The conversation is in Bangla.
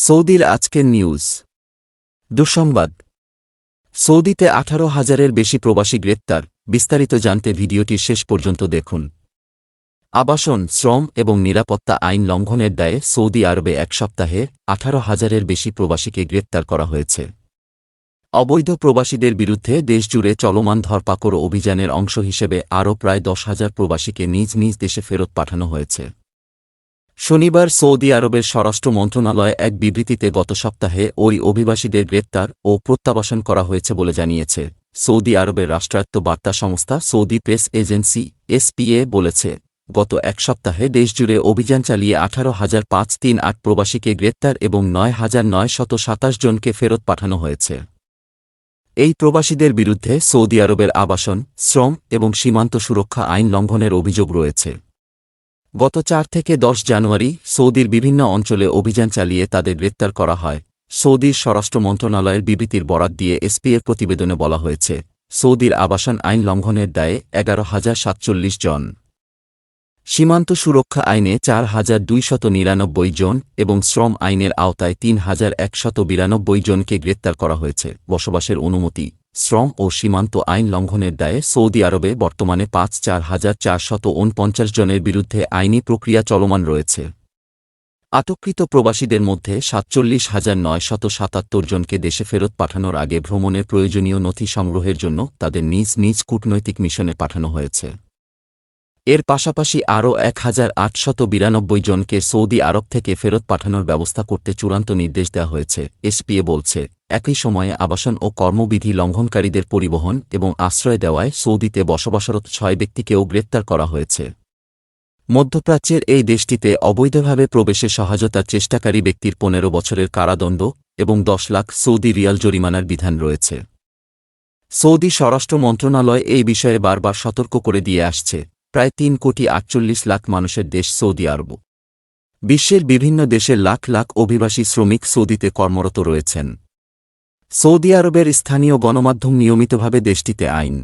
সৌদির আজকের নিউজ। দুঃসংবাদ। সৌদিতে আঠারো হাজারের বেশি প্রবাসী গ্রেপ্তার, বিস্তারিত জানতে ভিডিওটি শেষ পর্যন্ত দেখুন। আবাসন, শ্রম এবং নিরাপত্তা আইন লঙ্ঘনের দায়ে সৌদি আরবে এক সপ্তাহে আঠারো হাজারের বেশি প্রবাসীকে গ্রেপ্তার করা হয়েছে। অবৈধ প্রবাসীদের বিরুদ্ধে দেশজুড়ে চলমান ধরপাকড় অভিযানের অংশ হিসেবে আরও প্রায় দশ হাজার প্রবাসীকে নিজ নিজ দেশে ফেরত পাঠানো হয়েছে। শনিবার সৌদি আরবের স্বরাষ্ট্র মন্ত্রণালয় এক বিবৃতিতে গত সপ্তাহে ওই অভিবাসীদের গ্রেপ্তার ও প্রত্যাবাসন করা হয়েছে বলে জানিয়েছে। সৌদি আরবের রাষ্ট্রায়ত্ত বার্তা সংস্থা সৌদি প্রেস এজেন্সি, এসপিএ, বলেছে, গত এক সপ্তাহে দেশজুড়ে অভিযান চালিয়ে আঠারো হাজার পাঁচ তিন আট প্রবাসীকে গ্রেপ্তার এবং নয় হাজার নয় শত সাতাশ জনকে ফেরত পাঠানো হয়েছে। এই প্রবাসীদের বিরুদ্ধে সৌদি আরবের আবাসন, শ্রম এবং সীমান্ত সুরক্ষা আইন লঙ্ঘনের অভিযোগ রয়েছে। গত চার থেকে দশ জানুয়ারি সৌদির বিভিন্ন অঞ্চলে অভিযান চালিয়ে তাদের গ্রেপ্তার করা হয়। সৌদির স্বরাষ্ট্র মন্ত্রণালয়ের বিবৃতির বরাত দিয়ে এসপিএর প্রতিবেদনে বলা হয়েছে, সৌদির আবাসন আইন লঙ্ঘনের দায়ে এগারো হাজার সাতচল্লিশ জন। সীমান্ত সুরক্ষা আইনে চার হাজার দুইশত নিরানব্বই জন এবং শ্রম আইনের আওতায় তিন হাজার একশত বিরানব্বই জনকে গ্রেপ্তার করা হয়েছে। বসবাসের অনুমতি শ্রম ও সীমান্ত আইন লঙ্ঘনের দায়ে সৌদি আরবে বর্তমানে পাঁচ চার হাজার চারশত উনপঞ্চাশ জনের বিরুদ্ধে আইনি প্রক্রিয়া চলমান রয়েছে। আটককৃত প্রবাসীদের মধ্যে সাতচল্লিশ হাজার নয়শত সাতাত্তর জনকে দেশে ফেরত পাঠানোর আগে ভ্রমণের প্রয়োজনীয় নথি সংগ্রহের জন্য তাদের নিজ নিজ কূটনৈতিক মিশনে পাঠানো হয়েছে। এর পাশাপাশি আরও এক হাজার আটশত বিরানব্বই জনকে সৌদি আরব থেকে ফেরত পাঠানোর ব্যবস্থা করতে চূড়ান্ত নির্দেশ দেওয়া হয়েছে, এসপিএ বলছে। একই সময়ে আবাসন ও কর্মবিধি লঙ্ঘনকারীদের পরিবহন এবং আশ্রয় দেওয়ায় সৌদিতে বসবাসরত ছয় ব্যক্তিকেও গ্রেপ্তার করা হয়েছে। মধ্যপ্রাচ্যের এই দেশটিতে অবৈধভাবে প্রবেশে সহায়তার চেষ্টাকারী ব্যক্তির পনেরো বছরের কারাদণ্ড এবং দশ লাখ সৌদি রিয়াল জরিমানার বিধান রয়েছে। সৌদি স্বরাষ্ট্র মন্ত্রণালয় এই বিষয়ে বারবার সতর্ক করে দিয়ে আসছে। প্রায় তিন কোটি আটচল্লিশ লাখ মানুষের দেশ সৌদি আরব। বিশ্বের বিভিন্ন দেশের লাখ লাখ অভিবাসী শ্রমিক সৌদিতে কর্মরত রয়েছেন। সৌদি আরবের স্থানীয় গণমাধ্যম নিয়মিতভাবে দেশটিতে আইন